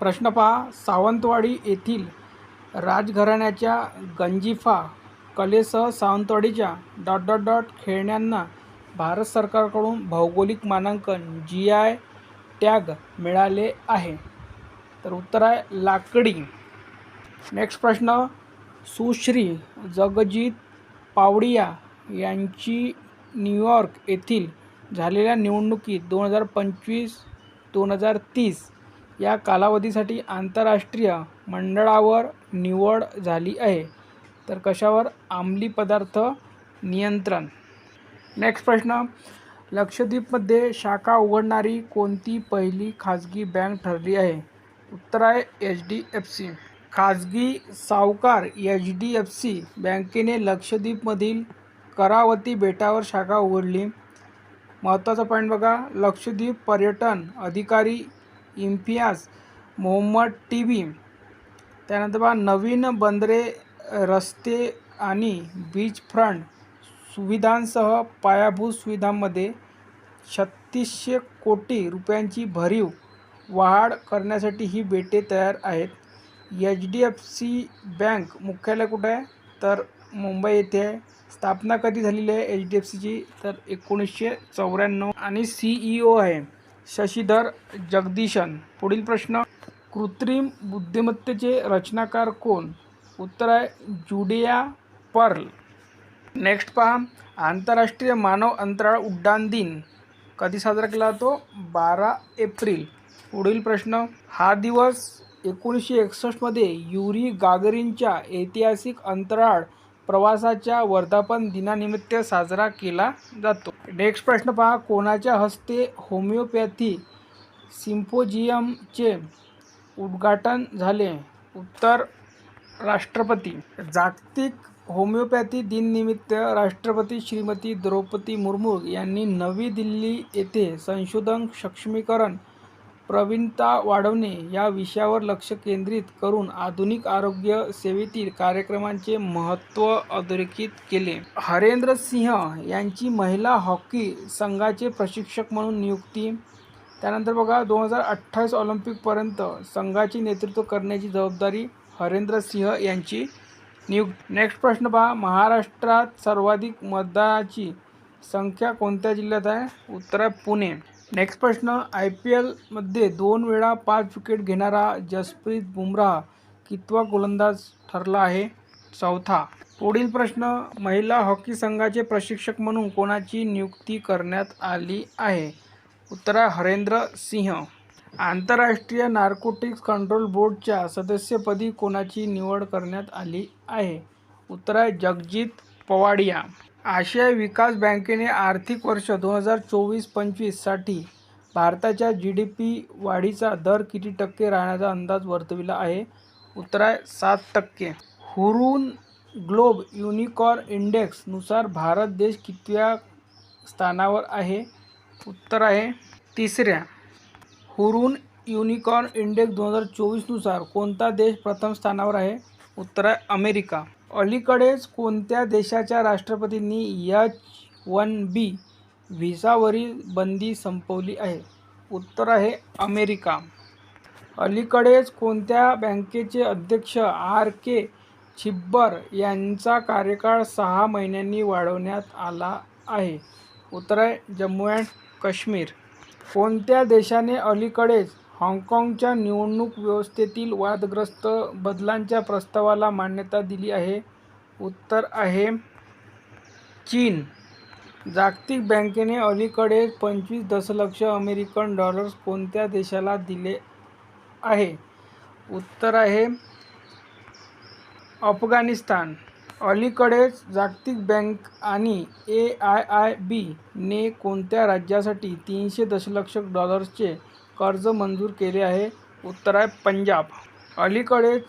प्रश्न पहा सावंतवाडी येथील राजघराण्याच्या गंजिफा कलेसह सावंतवाडीच्या डॉट डॉट डॉट खेळण्यांना भारत सरकारकडून भौगोलिक मानांकन जी आय टॅग मिळाले आहे. तर उत्तर आहे लाकडी. नेक्स्ट प्रश्न सुश्री जगजित पावडिया यांची न्यूयॉर्क येथील झालेल्या निवडणुकीत दोन हजार पंचवीस दोन हजार तीस या कालावधीसाठी आंतरराष्ट्रीय मंडळावर निवड झाली आहे. तर कशावर? अंमली पदार्थ नियंत्रण. नेक्स्ट प्रश्न. लक्षद्वीपमध्ये शाखा उघडणारी कोणती पहिली खाजगी बँक ठरली आहे? उत्तर आहे एच डी एफ सी खाजगी सावकार एच डी एफ सी बँकेने लक्षद्वीपमधील करावती बेटावर शाखा उघडली. महत्त्वाचा पॉईंट बघा. लक्षद्वीप पर्यटन अधिकारी इम्फियास मोहम्मद टी बी त्यानंतर बघा नवीन बंदरे रस्ते आणि बीच फ्रंट सुविधांसह पायाभूत सुविधांमध्ये छत्तीसशे कोटी रुपयांची भरीव वाढ करण्यासाठी ही बेटे तयार आहेत. H D F C bank मुख्यालय कुठं आहे? तर मुंबई येथे आहे. स्थापना कधी झालेली आहे एच डी एफ सीची तर एकोणीसशे चौऱ्याण्णव आणि सी ई ओ आहे. शशीधर जगदीशन. पुढील प्रश्न. कृत्रिम बुद्धिमत्तेचे रचनाकार कोण? उत्तर आहे जुडिया पर्ल. नेक्स्ट पहा. आंतरराष्ट्रीय मानव अंतराळ उड्डाण दिन. कधी साजरा केला जातो? बारा एप्रिल. पुढील प्रश्न. हा दिवस एकोणीसशे एकसष्टमध्ये युरी गागरिनच्या ऐतिहासिक अंतराळ प्रवासाच्या वर्धापन दिनानिमित्त साजरा केला जातो. नेक्स्ट प्रश्न पहा कोणाच्या हस्ते होमिओपॅथी सिम्पोजियमचे उद्घाटन झाले? उत्तर राष्ट्रपती. जागतिक होमिओपॅथी दिननिमित्त राष्ट्रपती श्रीमती द्रौपदी मुर्मू यांनी नवी दिल्ली येथे संशोधन सक्षमीकरण प्रवीणता वाढवणे या विषयावर लक्ष केंद्रित करून आधुनिक आरोग्य सेवेतील कार्यक्रमांचे महत्त्व अधोरेखित केले. हरेंद्र सिंह यांची महिला हॉकी संघाचे प्रशिक्षक म्हणून नियुक्ती. त्यानंतर बघा दोन हजार अठ्ठावीस ऑलिम्पिकपर्यंत संघाचे नेतृत्व करण्याची जबाबदारी हरेंद्र सिंह यांची नियुक्त. नेक्स्ट प्रश्न पहा महाराष्ट्रात सर्वाधिक मतदानाची संख्या कोणत्या जिल्ह्यात आहे? उत्तर आहे पुणे. नेक्स्ट प्रश्न आय पी एलमध्ये दोन वेळा पाच विकेट घेणारा जसप्रीत बुमराह कितवा गोलंदाज ठरला आहे? चौथा. पुढील प्रश्न महिला हॉकी संघाचे प्रशिक्षक म्हणून कोणाची नियुक्ती करण्यात आली आहे? उत्तर हरेंद्र सिंह. आंतरराष्ट्रीय नार्कोटिक्स कंट्रोल बोर्डच्या सदस्यपदी कोणाची निवड करण्यात आली आहे? उत्तर आहे जगजित पवाडिया. आशियाई विकास बँकेने आर्थिक वर्ष दोन हजार चोवीस पंचवीससाठी भारताच्या जी डी पी वाढीचा दर किती टक्के राहण्याचा अंदाज वर्तविला आहे? उत्तर आहे सात टक्के. हुरून ग्लोब युनिकॉर्न इंडेक्सनुसार भारत देश कितव्या स्थानावर आहे? उत्तर आहे तिसऱ्या. हुरून युनिकॉर्न इंडेक्स दोन हजार चोवीसनुसार कोणता देश प्रथम स्थानावर आहे? उत्तर आहे अमेरिका. अलीकडेच कोणत्या देशाच्या राष्ट्रपतींनी यच वन बी व्हिसावरील बंदी संपवली आहे? उत्तर आहे अमेरिका. अलीकडेच कोणत्या बँकेचे अध्यक्ष आर के छिब्बर यांचा कार्यकाळ सहा महिन्यांनी वाढवण्यात आला आहे? उत्तर आहे जम्मू अँड काश्मीर. कोणत्या देशाने अलीकडेच हाँगकाँगच्या निवडणूक व्यवस्थेतील वादग्रस्त बदलांच्या प्रस्तावाला मान्यता दिली आहे. उत्तर आहे चीन. जागतिक बँकेने अलीकडे पंचवीस दशलक्ष अमेरिकन डॉलर्स कोणत्या देशाला दिले आहे? उत्तर आहे अफगाणिस्तान. अलीकडेच जागतिक बँक आणि ए आय आय बीने कोणत्या राज्यासाठी तीनशे दशलक्ष डॉलर्सचे कर्ज मंजूर केले आहे. उत्तर आहे पंजाब. अलीकडेच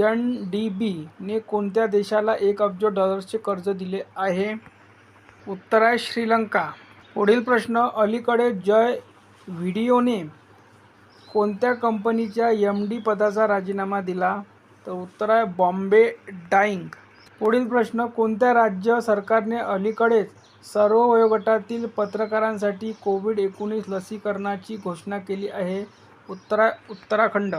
एन डी बी ने कोणत्या देशाला एक अब्ज डॉलर्सचे कर्ज दिले आहे? उत्तर आहे श्रीलंका. पुढील प्रश्न अलीकडे जय व्हिडिओने कोणत्या कंपनीच्या एम डी पदाचा राजीनामा दिला? तर उत्तर आहे बॉम्बे डाईंग पुढील प्रश्न कोणत्या राज्य सरकारने अलीकडेच सर्व वयोगटातील पत्रकारांसाठी कोविड एकोणीस लसीकरणाची घोषणा केली आहे? उत्तरा उत्तराखंड